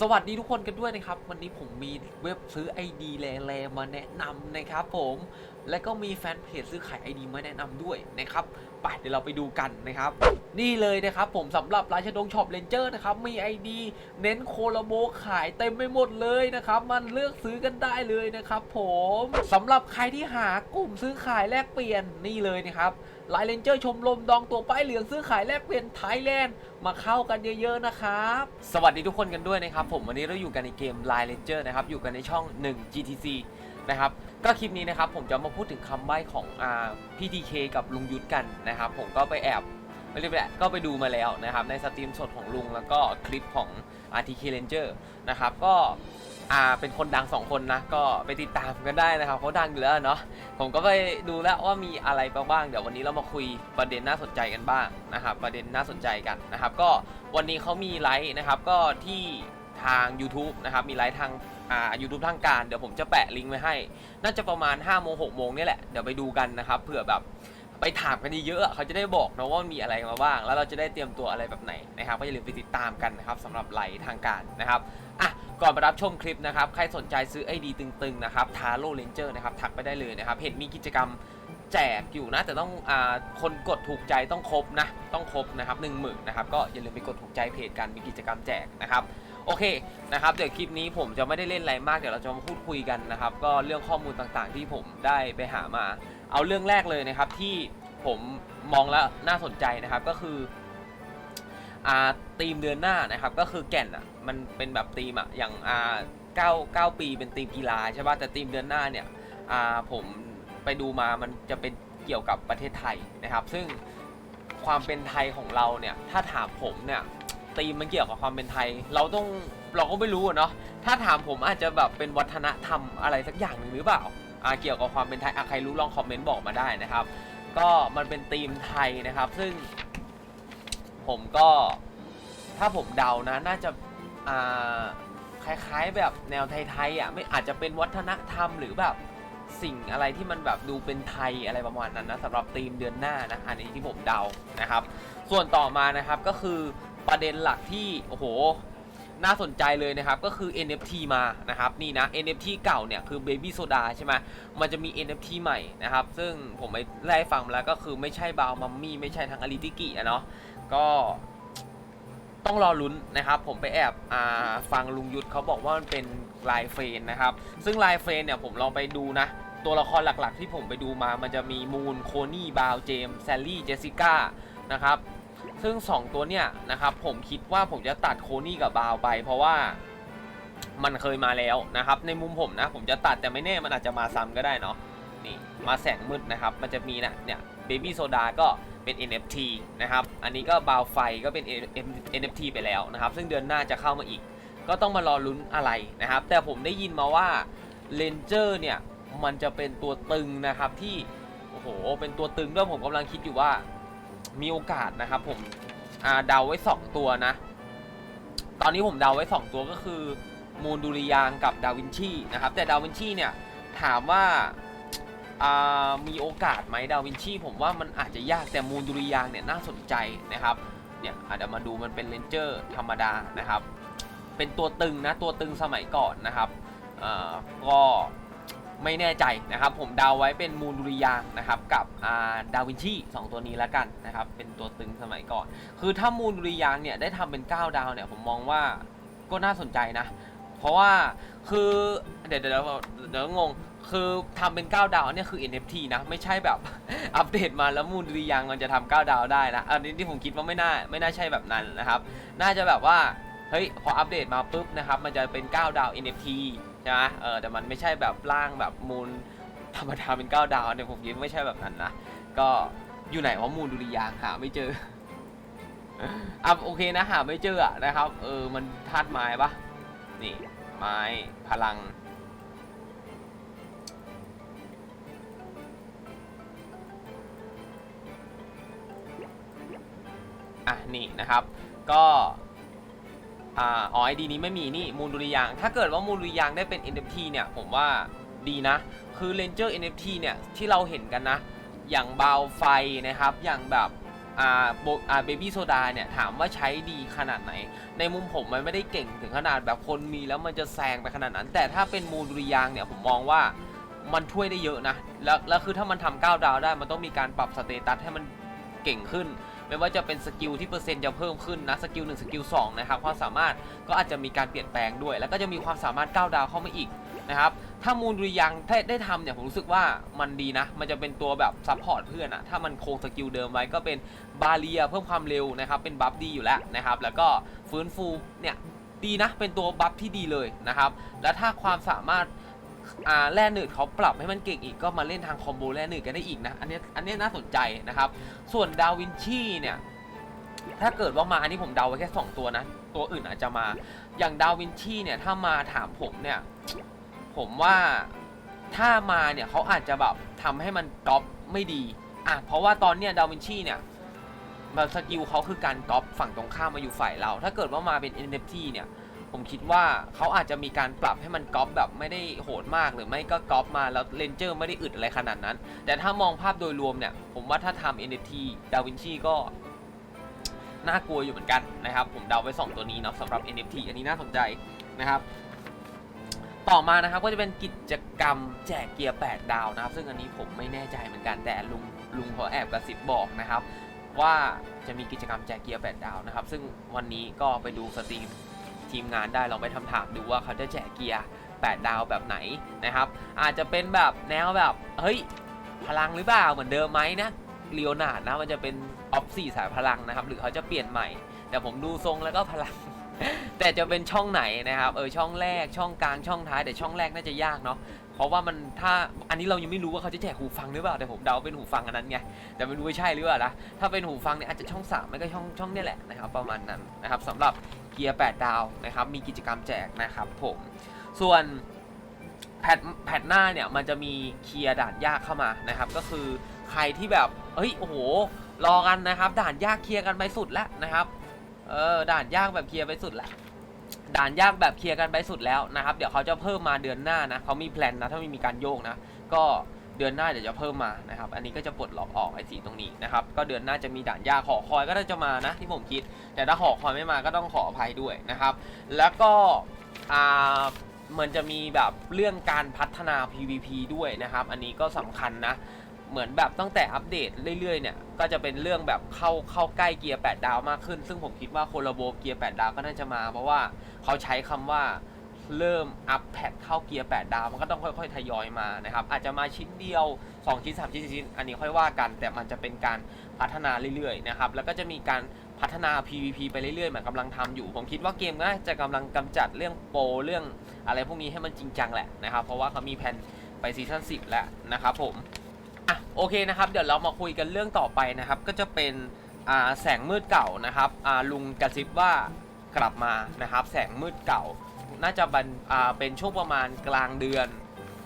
สวัสดีทุกคนกันด้วยนะครับ วันนี้ผมมีเว็บซื้อ ID แลๆมาแนะนำนะครับผมและก็มีแฟนเพจซื้อขาย ID มาแนะนำด้วยนะครับไปเดี๋ยวเราไปดูกันนะครับ นี่เลยนะครับผมสำหรับราชดงช็อปเลนเจอร์นะครับมี ID เน้นโคโลโบขายเต็มไปหมดเลยนะครับ มันเลือกซื้อกันได้เลยนะครับผมสำหรับใครที่หากลุ่มซื้อขายแลกเปลี่ยนนี่เลยนะครับ ไลน์เลนเจอร์ชมรมดองตัวป้ายเหลืองซื้อขายแลกเปลี่ยนไทยแลนด์มาเข้ากันเยอะๆนะครับ สวัสดีทุกคนกันด้วยนะครับ ผมวันนี้เราอยู่กันในเกม Line Ranger นะครับ อยู่กันในช่อง 1 GTC นะครับก็คลิปนี้นะครับผมจะมาพูดถึงคำใบ้ของอ่าพี่ทีเคกับลุงยุทธกันนะครับ ผมก็ไปแอบไม่เรียกแหละก็ไปดูมาแล้วนะครับในสตรีมสดของลุงแล้วก็คลิปของ RTK Ranger นะครับก็ อ่าเป็นคนดัง2คนนะก็ไปติดตามกันได้นะครับเขาดังอยู่แล้วเนาะผมก็ไปดูแล้วว่ามีอะไรบ้างเดี๋ยววันนี้เรามาคุยประเด็นน่าสนใจกันบ้างนะครับประเด็นน่าสนใจกันนะครับ ก็วันนี้เขามีไลฟ์นะครับก็ที่ทาง YouTube นะครับมีไลฟ์ทางอ่า YouTube ทางการเดี๋ยวผมจะแปะลิงก์ไว้ให้ น่าจะประมาณ5โมง6โมงนี่แหละเดี๋ยวไปดูกันนะครับเผื่อแบบ ไปถามกันเยอะๆอะเขาจะได้บอกนะว่ามีอะไรมาบ้าง แล้วเราจะได้เตรียมตัวอะไรแบบไหนนะครับก็อย่าลืมไปติดตามกันนะครับสำหรับไหลทางการนะครับอะก่อนไปรับชมคลิปนะครับใครสนใจซื้อไอดีตึงๆนะครับทาโร่เลนเจอร์นะครับทักไปได้เลยนะครับเห็นมีกิจกรรมแจกอยู่นะแต่ต้องอ่าคนกดถูกใจต้องครบนะต้องครบนะครับหนึ่งหมื่นนะครับก็อย่าลืมไปกดถูกใจเพจกันมีกิจกรรมแจกนะครับโอเคนะครับเดี๋ยวคลิปนี้ผมจะไม่ได้เล่นอะไรมากเดี๋ยวเราจะมาพูดคุยกันนะครับก็เรื่องข้อมูลต่างๆ ที่ผมได้ไปหามา เอาเรื่องแรกเลยนะครับที่ผมมองแล้วน่าสนใจนะครับก็คืออาทีมเดือนหน้านะครับก็คือแก่นอะมันเป็นแบบทีมอะอย่างอ่าเก้าเก้าปีเป็นทีมกีฬาใช่ป่ะแต่ทีมเดือนหน้าเนี่ยอ่าผมไปดูมามันจะเป็นเกี่ยวกับประเทศไทยนะครับ ซึ่งความเป็นไทยของเราเนี่ยถ้าถามผมเนี่ยทีมมันเกี่ยวกับความเป็นไทย เราต้องเราก็ไม่รู้เนาะถ้าถามผมอาจจะแบบเป็นวัฒนธรรมอะไรสักอย่างหนึ่งหรือเปล่า อ่าเกี่ยวกับความเป็นไทยอะใครรู้ลองคอมเมนต์บอกมาได้นะครับ ก็มันเป็นทีมไทยนะครับ ซึ่ง ผมก็ถ้าผมเดานะ น่าจะอ่าคล้ายๆแบบแนวไทยๆอะไม่อาจจะเป็นวัฒนธรรมหรือแบบสิ่งอะไรที่มันแบบดูเป็นไทยอะไรประมาณนั้นนะสำหรับทีมเดือนหน้านะอันนี้ที่ผมเดานะครับ ส่วนต่อมานะครับก็คือประเด็นหลักที่โอ้โห น่าสนใจเลยนะครับก็คือ NFT มานะครับนี่นะ NFT เก่าเนี่ยคือ Baby Soda ใช่ไหมมันจะมี NFT ใหม่นะครับ ซึ่งผมไปไล่ฟังมาแล้วก็คือไม่ใช่บาวมัมมี่ไม่ใช่ทางอลิติกิอะเนาะก็ต้องรอลุ้นนะครับ ผมไปแอบอ่าฟังลุงยุทธเขาบอกว่ามันเป็นลายเฟรนนะครับ ซึ่งลายเฟรนเนี่ยผมลองไปดูนะ ตัวละครหลักๆ ที่ผมไปดูมามันจะมีมูนโคนี่บาวเจมแซลลี่เจสสิก้านะครับ ซึ่ง 2 ตัวเนี่ยนะครับผมคิดว่าผมจะตัดโคนี่กับบาวไป เพราะว่ามันเคยมาแล้วนะครับในมุมผมนะผมจะตัดแต่ไม่แน่มันอาจจะมาซ้ำก็ได้เนาะนี่มาแสงมืดนะครับมันจะมีนะเนี่ยเบบี้โซดาก็เป็น NFT นะครับอันนี้ก็บาวไฟก็เป็น NFT ไปแล้วนะครับซึ่งเดือนหน้าจะเข้ามาอีก ก็ต้องมารอลุ้นอะไรนะครับ แต่ผมได้ยินมาว่าเลนเจอร์เนี่ยมันจะเป็นตัวตึงนะครับที่โอ้โหเป็นตัวตึงด้วยผมกำลังคิดอยู่ว่า มีโอกาสนะครับผมอ่าเดาไว้2ตัวนะ ตอนนี้ผมเดาไว้2ตัวก็คือมูนดูริยางกับดาวินชีนะครับ แต่ดาวินชีเนี่ยถามว่ามีโอกาสไหมดาวินชีผมว่ามันอาจจะยากแต่มูนดุริยางเนี่ยน่าสนใจนะครับเนี่ยอาจจะมาดูมันเป็นเลนเจอร์ธรรมดานะครับ เป็นตัวตึงนะตัวตึงสมัยก่อนนะครับก็ ไม่แน่ใจนะครับ ผมเดาไว้เป็นมูนดุริยางนะครับกับอาดาวินชีสองตัวนี้แล้วกันนะครับเป็นตัวตึงสมัยก่อน คือถ้ามูนดุริยางเนี่ยได้ทำเป็น 9 ดาวเนี่ยผมมองว่าก็น่าสนใจนะ เพราะว่าคือเดี๋ยวเดี๋ยวเดี๋ยวงงคือทำเป็น 9 ดาวเนี่ยคือ NFT นะ ไม่ใช่แบบ อัปเดตมาแล้วมูลรียังมันจะทำ9ดาวได้นะอันนี้ที่ผมคิดว่าไม่น่าไม่น่าใช่แบบนั้นนะครับ น่าจะแบบว่าเฮ้ยพออัปเดตมาปุ๊บนะครับมันจะเป็น 9 ดาว NFT ช่ไหมเออแต่มันไม่ใช่แบบร่างแบบมูลธรรมดาเป็น9ดาวเนี่ยผมคิดว่าไม่ใช่แบบนั้นนะ ก็อยู่ไหนว่ามูลดุริยางค์หาไม่เจออะโอเคนะหาไม่เจออะนะครับ เออมันธาตุไม้ปะนี่ ไม้พลัง อะนี่นะครับ ก็ อ่าอ๋อไอดีนี้ไม่มีนี่มูลดุริยาง ถ้าเกิดว่ามูลดุริยางได้เป็น NFT เนี่ยผมว่าดีนะ คือ Ranger NFT เนี่ยที่เราเห็นกันนะ อย่างเบาไฟนะครับ อย่างแบบอ่าโบอ่าเบบี้โซดาเนี่ยถามว่าใช้ดีขนาดไหน ในมุมผมมันไม่ได้เก่งถึงขนาดแบบคนมีแล้วมันจะแซงไปขนาดนั้น แต่ถ้าเป็นมูลดุริยางเนี่ยผมมองว่ามันช่วยได้เยอะนะ แล้วแล้วคือถ้ามันทำก้าดาวได้มันต้องมีการปรับสเตตัสให้มันเก่งขึ้น ไม่ว่าจะเป็นสกิลที่เปอร์เซ็นต์จะเพิ่มขึ้นนะสกิลหนึ่งสกิลสองนะครับความสามารถก็อาจจะมีการเปลี่ยนแปลงด้วย แล้วก็จะมีความสามารถก้าวดาวเข้ามาอีกนะครับถ้ามูลดุริยางได้ได้ทำเนี่ยผมรู้สึกว่ามันดีนะ มันจะเป็นตัวแบบซัพพอร์ตเพื่อนอะถ้ามันคงสกิลเดิมไว้ก็เป็นบาเรียเพิ่มความเร็วนะครับเป็นบัฟดีอยู่แล้วนะครับแล้วก็ฟื้นฟูเนี่ยดีนะเป็นตัวบัฟที่ดีเลยนะครับแล้วถ้าความสามารถ อ่าแร่หนืดเขาปรับให้มันเก่งอีกก็มาเล่นทางคอมโบแร่หนืดกันได้อีกนะ อันนี้อันนี้น่าสนใจนะครับ ส่วนดาวินชีเนี่ยถ้าเกิดว่ามาอันนี้ผมเดาไว้แค่ 2 ตัวนะ ตัวอื่นอาจจะมา อย่างดาวินชีเนี่ยถ้ามาถามผมเนี่ย ผมว่าถ้ามาเนี่ยเขาอาจจะแบบทำให้มันก๊อปไม่ดีอะเพราะว่าตอนเนี้ยดาวินชีเนี่ยมาสกิลเขาคือการก๊อปฝั่งตรงข้ามมาอยู่ฝ่ายเรา ถ้าเกิดว่ามาเป็น NFT เนี่ย ผมคิดว่าเขาอาจจะมีการปรับให้มันก๊อปแบบไม่ได้โหดมากหรือไม่ก็ก๊อปมาแล้วเลนเจอร์ไม่ได้อึดอะไรขนาดนั้น แต่ถ้ามองภาพโดยรวมเนี่ย ผมว่าถ้าทำ NFT ดาวินชีก็น่ากลัวอยู่เหมือนกันนะครับ ผมเดาไว้ 2 ตัวนี้เนาะสำหรับ NFT อันนี้น่าสนใจนะครับ ต่อมานะครับก็จะเป็นกิจกรรมแจกเกียร์ 8 ดาวนะครับ ซึ่งอันนี้ผมไม่แน่ใจเหมือนกันแต่ลุงลุงเขาแอบกระซิบบอกนะครับ ว่าจะมีกิจกรรมแจกเกียร์ 8 ดาวนะครับ ซึ่งวันนี้ก็ไปดูสตรีม ทีมงานได้ลองไปทำถามดูว่าเขาจะแจกเกียร์ 8 ดาวแบบไหนนะครับ อาจจะเป็นแบบแนวแบบ เฮ้ย พลังหรือเปล่าเหมือนเดิมไหมนะเลียวนาดนะมันจะเป็นออฟสี่สายพลังนะครับ หรือเขาจะเปลี่ยนใหม่ แต่ผมดูทรงแล้วก็พลัง แต่จะเป็นช่องไหนนะครับ เออช่องแรกช่องกลางช่องท้ายแต่ช่องแรกน่าจะยากเนาะ เพราะว่ามันถ้าอันนี้เรายังไม่รู้ว่าเขาจะแจกหูฟังหรือเปล่าแต่ผมเดาเป็นหูฟังอันนั้นไงแต่ไม่รู้ว่าใช่หรือเปล่านะถ้าเป็นหูฟังเนี่ยอาจจะช่องสามไม่ก็ช่องช่องนี่แหละนะครับประมาณนั้นนะครับสำหรับเกียร์8ดาวนะครับมีกิจกรรมแจกนะครับผมส่วนแพทแพทหน้าเนี่ยมันจะมีเคลียร์ด่านยากเข้ามานะครับ ก็คือใครที่แบบเฮ้ยโอ้โหรอกันนะครับ ด่านยากเคลียร์กันไปสุดแล้วนะครับเออด่านยากแบบเคลียร์ไปสุดแล้ว ด่านยากแบบเคลียร์กันไปสุดแล้วนะครับ เดี๋ยวเขาจะเพิ่มมาเดือนหน้านะเขามีแพลนนะถ้าไม่มีการโยกนะ ก็เดือนหน้าเดี๋ยวจะเพิ่มมานะครับ อันนี้ก็จะปลดล็อกออกไอ้สีตรงนี้นะครับ ก็เดือนหน้าจะมีด่านยากหอคอยก็น่าจะมานะที่ผมคิด แต่ถ้าหอคอยไม่มาก็ต้องขออภัยด้วยนะครับ แล้วก็อ่ามันจะมีแบบเรื่องการพัฒนา PVP ด้วยนะครับ อันนี้ก็สำคัญนะ เหมือนแบบตั้งแต่อัปเดตเรื่อยๆเนี่ยก็จะเป็นเรื่องแบบเข้าเข้าใกล้เกียร์8ดาวมากขึ้น ซึ่งผมคิดว่าโคลาโบเกียร์8ดาวก็น่าจะมา เพราะว่าเขาใช้คำว่าเริ่มอัพแพทเข้าเกียร์8ดาวมันก็ต้องค่อยๆทยอยมานะครับอาจจะมาชิ้นเดียว 2 ชิ้น 3 ชิ้น4ชิ้น อันนี้ค่อยว่ากัน แต่มันจะเป็นการพัฒนาเรื่อยๆนะครับแล้วก็จะมีการพัฒนา PVP ไปเรื่อยๆเหมือนกำลังทำอยู่ ผมคิดว่าเกมก็น่าจะกำลังกำจัดเรื่องโปรเรื่องอะไรพวกนี้ให้มันจริงจังแหละนะครับเพราะว่าเขามีแผนไปซีซั่น10แล้วนะครับผม อะโอเคนะครับเดี๋ยวเรามาคุยกันเรื่องต่อไปนะครับ ก็จะเป็นอ่าแสงมืดเก่านะครับอ่าลุงกระซิบว่ากลับมานะครับ แสงมืดเก่า น่าจะเป็นอ่าเป็นช่วงประมาณกลางเดือน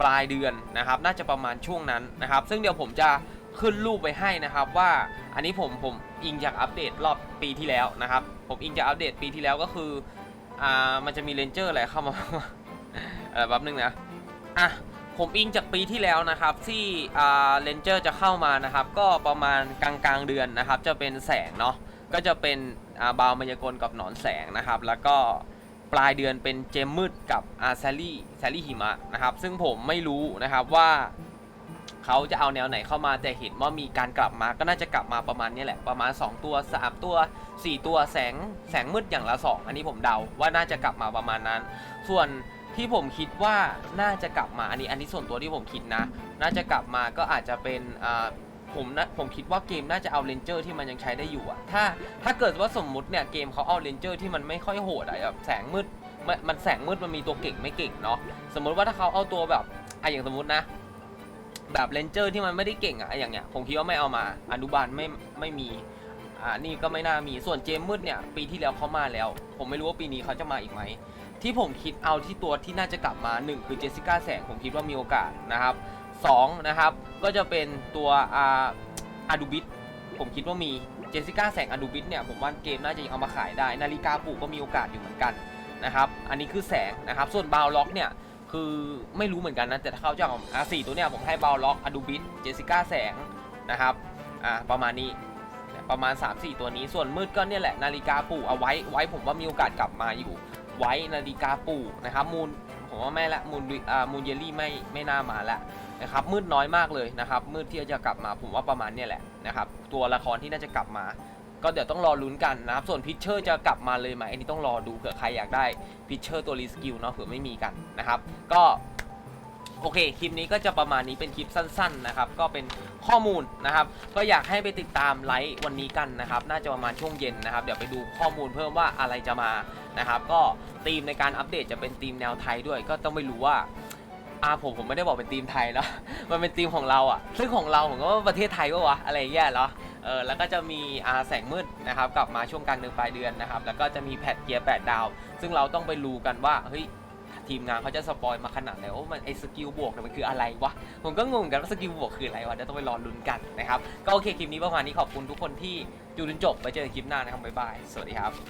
ปลายเดือนนะครับ น่าจะประมาณช่วงนั้นนะครับ ซึ่งเดี๋ยวผมจะขึ้นรูปไปให้นะครับว่าอันนี้ผมผมอิงจากอัปเดตรอบปีที่แล้วนะครับ ผมอิงจากอัปเดตปีที่แล้วก็คืออ่ามันจะมีเลนเจอร์อะไรเข้ามา เออแป๊บนึงนะอะ ผมอิงจากปีที่แล้วนะครับที่อ่าเลนเจอร์จะเข้ามานะครับ ก็ประมาณกลางกลางเดือนนะครับ จะเป็นแสงเนาะก็จะเป็นอ่าบาวมายากลกับหนอนแสงนะครับ แล้วก็ปลายเดือนเป็นเจมมืดกับอาแซลี่แซลี่หิมะนะครับ ซึ่งผมไม่รู้นะครับว่าเขาจะเอาแนวไหนเข้ามาแต่เห็นว่ามีการกลับมาก็น่าจะกลับมาประมาณนี้แหละประมาณ 2 ตัว 3 ตัว 4 ตัวแสงแสงมืดอย่างละ 2 อันนี้ผมเดาว่าน่าจะกลับมาประมาณนั้น ส่วน ที่ผมคิดว่าน่าจะกลับมาอันนี้อันนี้ส่วนตัวที่ผมคิดนะ น่าจะกลับมาก็อาจจะเป็นอ่าผมนะผมคิดว่าเกมน่าจะเอาเลนเจอร์ที่มันยังใช้ได้อยู่อะถ้าถ้าเกิดว่าสมมุติเนี่ยเกมเขาเอาเลนเจอร์ที่มันไม่ค่อยโหดอะแบบแสงมืดมันมันแสงมืดมันมีตัวเก่งไม่เก่งเนาะสมมุติว่าถ้าเขาเอาตัวแบบอะอย่างสมมตินะ แบบเลนเจอร์ที่มันไม่ได้เก่งอะอย่างเงี้ยผมคิดว่าไม่เอามาอนุบาลไม่ไม่มีอ่านี่ก็ไม่น่ามีส่วนเจมมืดเนี่ยปีที่แล้วเขามาแล้ว ผมไม่รู้ว่าปีนี้เขาจะมาอีกไหม ที่ผมคิดเอาที่ตัวที่น่าจะกลับมา 1 คือเจสสิก้าแสงผมคิดว่ามีโอกาสนะครับ2นะครับก็จะเป็นตัวอาอาดูบิทผมคิดว่ามีเจสสิก้าแสงอาดูบิทเนี่ยผมว่าเกมน่าจะยังเอามาขายได้ นาฬิกาปลูกก็มีโอกาสอยู่เหมือนกันนะครับอันนี้คือแสงนะครับส่วนบาวล็อกเนี่ยคือไม่รู้เหมือนกันนะแต่ถ้าเขาจะเอาอ่าสี่ตัวเนี่ยผมให้บาวล็อกอาดูบิทเจสสิก้าแสงนะครับอ่าประมาณนี้ประมาณ 3-4 ตัวนี้ส่วนมืดก็เนี่ยแหละนาฬิกาปู่เอาไว้ไว้ผมว่ามีโอกาสกลับมาอยู่ ไว้นาฬิกาปู่นะครับมูลผมว่าไม่ละมูลอ่ามูลเยลลี่ไม่ไม่น่ามาละนะครับมืดน้อยมากเลยนะครับมืดที่จะกลับมาผมว่าประมาณเนี่ยแหละนะครับตัวละครที่น่าจะกลับมา ก็เดี๋ยวต้องรอลุ้นกันนะครับส่วนพิชเชอร์จะกลับมาเลยไหมอันนี้ต้องรอดูเผื่อใครอยากได้พิชเชอร์ตัวรีสกิลเนาะเผื่อไม่มีกันนะครับก็โอเค คลิปนี้ก็จะประมาณนี้เป็นคลิปสั้นๆนะครับ ก็เป็นข้อมูลนะครับ ก็อยากให้ไปติดตามไลฟ์วันนี้กันนะครับ น่าจะประมาณช่วงเย็นนะครับ เดี๋ยวไปดูข้อมูลเพิ่มว่าอะไรจะมา นะครับก็ธีมในการอัปเดตจะเป็นธีมแนวไทยด้วย ก็ต้องไม่รู้ว่าอาผมผมไม่ได้บอกเป็นธีมไทยแล้ว มันเป็นธีมของเราอะ ซึ่งของเราผมก็ว่าประเทศไทยปะวะอะไรอย่างเงี้ยเหรอเออแล้วก็จะมีอาแสงมืดนะครับกลับมาช่วงกลางเดือนปลายเดือนนะครับ แล้วก็จะมีแพทเกียร์8ดาว ซึ่งเราต้องไปรู้กันว่าเฮ้ยทีมงานเขาจะสปอยมาขนาดไหนว่ามันไอสกิลบวกเนี่ยมันคืออะไรวะ ผมก็งงกันว่าสกิลบวกคืออะไรวะเดี๋ยวต้องไปรอลุ้นกันนะครับ ก็โอเคคลิปนี้ประมาณนี้ขอบคุณทุกคนที่ดูจนจบไปเจอกันคลิปหน้านะครับบ๊ายบายสวัสดีครับ